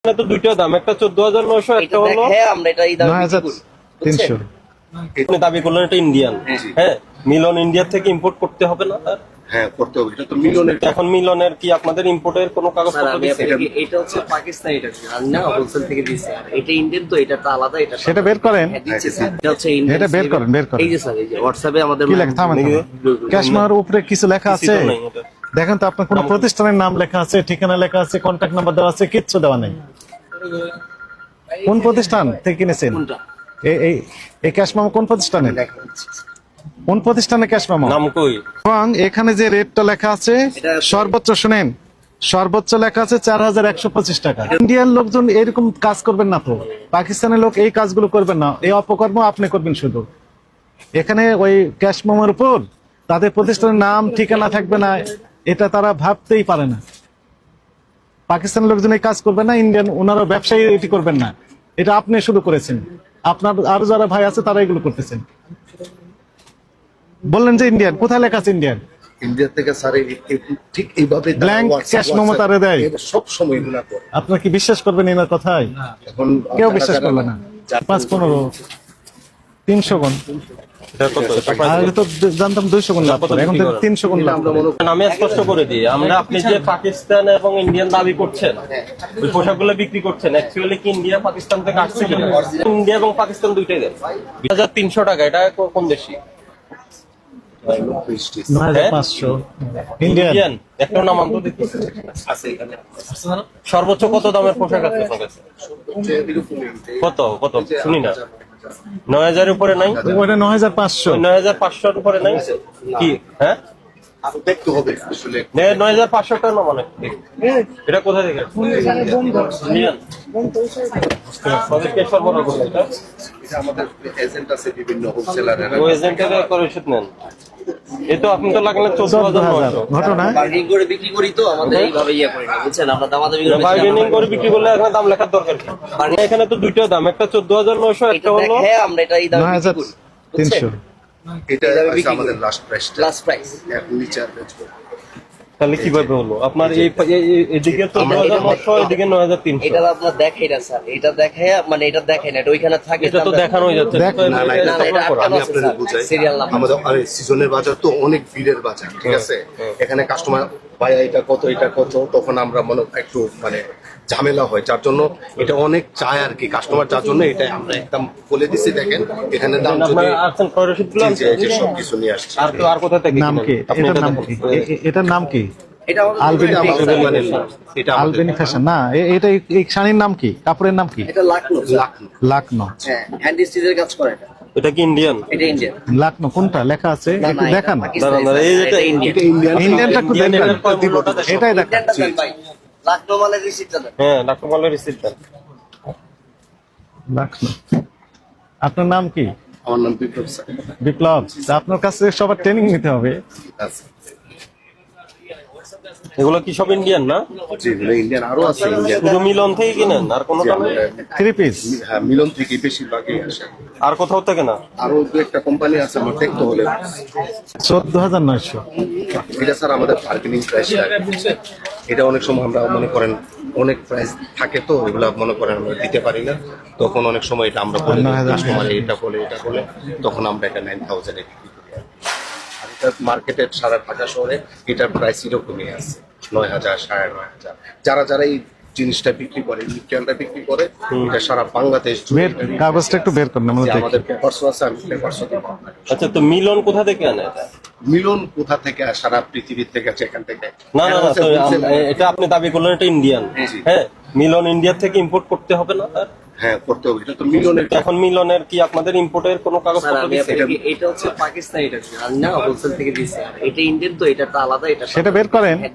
এখানে তো দুইটা দাম একটা চোদ্দ হাজার নয়শো একটা হলো আমরা এটা এই দামে নয় হাজার বিক্রি করি। তিনশো আপনি দাবি করলেন এটা ইন্ডিয়ান। হ্যাঁ মিলন ইন্ডিয়া থেকে ইম্পোর্ট করতে হবে না তার? হ্যাঁ করতে হবে এটা তো মিলনের এখন মিলনের কি আপনাদের ইম্পোর্টের কোনো কাগজ স্যার, পত্র আমি দিচ্ছে আপনাকে- এটা হচ্ছে পাকিস্তানি এটা আর না হোলসেল থেকে দিচ্ছে আর এটা ইন্ডিয়ান তো এটা আলাদা এটা সেটা বের করেন। হ্যাঁ, দিচ্ছে স্যার। এটা হচ্ছে ইন্ডিয়ান এটা বের করেন, বের করেন। এই যে স্যার এই যে হোয়াটসঅ্যাপে আমাদের কি লেখা? থামেন ক্যাশমার উপরে কিছু লেখা আছে। দেখেন তো আপনার কোন প্রতিষ্ঠানের নাম লেখা আছে ঠিকানা লেখা আছে কন্ট্যাক্ট নাম্বার দেওয়া আছে কিচ্ছু দেওয়া নেই। কোন প্রতিষ্ঠান থেকে কিনেছেন? এই ক্যাশ মামা কোন প্রতিষ্ঠানের? কোন প্রতিষ্ঠানে ক্যাশ মামা নাম কই? এবং এখানে যে রেটটা লেখা আছে সর্বোচ্চ শুনেন সর্বোচ্চ লেখা আছে চার হাজার একশো পঁচিশ টাকা। ইন্ডিয়ান লোকজন এরকম কাজ করবেন না তো। পাকিস্তানের লোক এই কাজগুলো করবেন না। এই অপকর্ম আপনি করবেন শুধু। এখানে ওই ক্যাশ মোমোর উপর তাদের প্রতিষ্ঠানের নাম ঠিকানা থাকবে না। এটা তারা ভাবতেই পারে না। পাকিস্তানের লোকজন এই কাজ করবে না ইন্ডিয়ান ওনারা ব্যবসায়ী এটি করবেন না। এটা আপনি শুরু করেছেন। আপনার আরও যারা ভাই আছে তারা এগুলো করতেছেন। বললেন যে ইন্ডিয়ান কোথায় লেখা আছে ইন্ডিয়ান? ইন্ডিয়া থেকে স্যার এই- এই- ঠিক এইভাবে তারা Blank WhatsApp- cash memo তারা দেয়? এরা সব সময় এগুলা করে। আপনার কি বিশ্বাস করবেন এনার কথায়? কেউ বিশ্বাস করবে না। পাঁচ পনেরো। তিনশো গুণ। এটা কত? এটা price আগে তো জানতাম দুইশো গুণ লাভ এখন তো তিনশো গুণ লাভ আমরা করে। মনে আমি স্পষ্ট করে দিই আমরা আপনি যে পাকিস্তান এবং ইন্ডিয়ান দাবি করছেন ওই পোশাকগুলো বিক্রি করছেন অ্যাকচুয়ালি কি ইন্ডিয়া পাকিস্তান থেকে আসছে কিনা? ইন্ডিয়া এবং পাকিস্তান দুইটাই দেন। দুই হাজার তিনশো টাকা এটা কোন দেশি? সর্বোচ্চ কত দামের পোশাক আছে কত? কত? শুনি না। নয় হাজারের উপরে নাই? ওটা নয় হাজার পাঁচশো। নয় হাজার পাঁচশোর উপরে নাই? কি? হ্যাঁ? আরও দেখতে হবে আসলে। নে- নয় হাজার পাঁচশো টাকা না মানে। এটা কোথা থেকে? তাদেরকে সরবরাহ করবে এটা এটা আমাদের এজেন্ট আছে বিভিন্ন হোলসেলারের ও এজেন্টের করে নেন। এই তো আপনি তো লাগলে চোদ্দ হাজার ঘটনা? বার্গেনিং করে বিক্রি করি তো আমাদের এইভাবে ইয়ে করি না বুঝছেন? আমরা দামাদামি করে বার্গেনিং করে বিক্রি করলে এখানে দাম লেখার দরকার কি? এখানে তো দুইটা দাম একটা চোদ্দ হাজার নয়শো একটা হলো হ্যাঁ আমরা এটা এই দামে তিনশো। এটা আমাদের লাস্ট প্রাইস লাস্ট প্রাইস এখন নিচে আর বেচবো। তাহলে কীভাবে হলো? আপনার এই এদিকে তো এদিকে নয় হাজার তিনশো। এটা আপনার দেখাই না স্যার। এটা দেখে মানে এটা দেখে না এটা ওইখানে থাকে এটা তো দেখানো যাচ্ছে। দেখ- আমি আপনাদের বুঝাই। আমাদের আরে সিজনের বাজার তো অনেক ভিড়ের বাজার ঠিক আছে? এখানে কাস্টমার ভাই এটা কত এটা কত তখন আমরা মনে একটু মানে ঝামেলা হয় যার জন্য এটা অনেক চায় আর কি। কাস্টমার যার জন্য এটা আমরা একদম বলে দিছি দেখেন এখানে দাম যদি সবকিছু নিয়ে আসছে। আর তো আর কোথা থেকে নাম কি? এটার নাম কি? এটার নাম কি? Albany fashion. না? এটা এই- শাড়ির নাম কি? কাপড়ের নাম কি? এটা লাকনো লাকনো। হ্যাঁ হ্যান্ড স্টিচের কাজ করে এটা। এটা কি ইন্ডিয়ান এটা ইন্ডিয়ান লাকনো কোনটা? লেখা আছে? না, একটু দেখান এই এটা ইন্ডিয়ান। ইন্ডিয়ানটা একটু দেখো। এটাই দেখান মালের দেন। হ্যাঁ মালের দেন। আপনার নাম কি? আমার নাম বিপ্লব স্যার। বিপ্লব তা আপনার কাছে সবার ট্রেনিং নিতে হবে। এগুলো কি সব ইন্ডিয়ান না? যেগুলো ইন্ডিয়ান আরও আছে ইন্ডিয়ান শুধু মিলন থেকে কিনেন আর কোনো থ্রি পিস হ্যাঁ মিলন থেকে বেশিরভাগই আসে আর কোথাও থেকে না? আরও দু একটা কোম্পানি আছে আমার দেখতে হলে। চোদ্দ হাজার নয়শো। এটা স্যার আমাদের বার্গেনিং প্রাইসটা এটা অনেক সময় আমরা মনে করেন অনেক প্রাইস থাকে তো এগুলো মনে করেন আমরা দিতে পারি না। তখন অনেক সময় এটা আমরা বলে। কাস্টমার এটা বলে এটা বলে তখন আমরা এটা নাইন থাউজেন্ডে। এটা মার্কেটের সারা ঢাকা শহরে এটার প্রাইস এরকমই আছে। নয় হাজার সাড়ে নয় হাজার যারা যারা এই জিনিসটা বিক্রি করে মিক্সচারটা বিক্রি করে এটা সারা বাংলাদেশ জুড়ে কাগজটা একটু বের করেন আমাদের আছে আমি আচ্ছা তো মিলন কোথা থেকে আনে এটা? মিলন কোথা থেকে সারা পৃথিবীর থেকে আছে এখান থেকে? না না না এটা আপনি দাবি করলেন এটা ইন্ডিয়ান হ্যাঁ মিলন ইন্ডিয়া থেকে ইম্পোর্ট করতে হবে না তার? হ্যাঁ করতে হবে। এটা তো মিলনের এখন মিলনের কি আপনাদের ইম্পোর্টের কোনো কাগজ আমি এটা হচ্ছে পাকিস্তানি এটা। না হোলসেল থেকে দিচ্ছে আর এটা ইন্ডিয়ান তো এটা তো আলাদা এটা সেটা বের করেন। হ্যাঁ,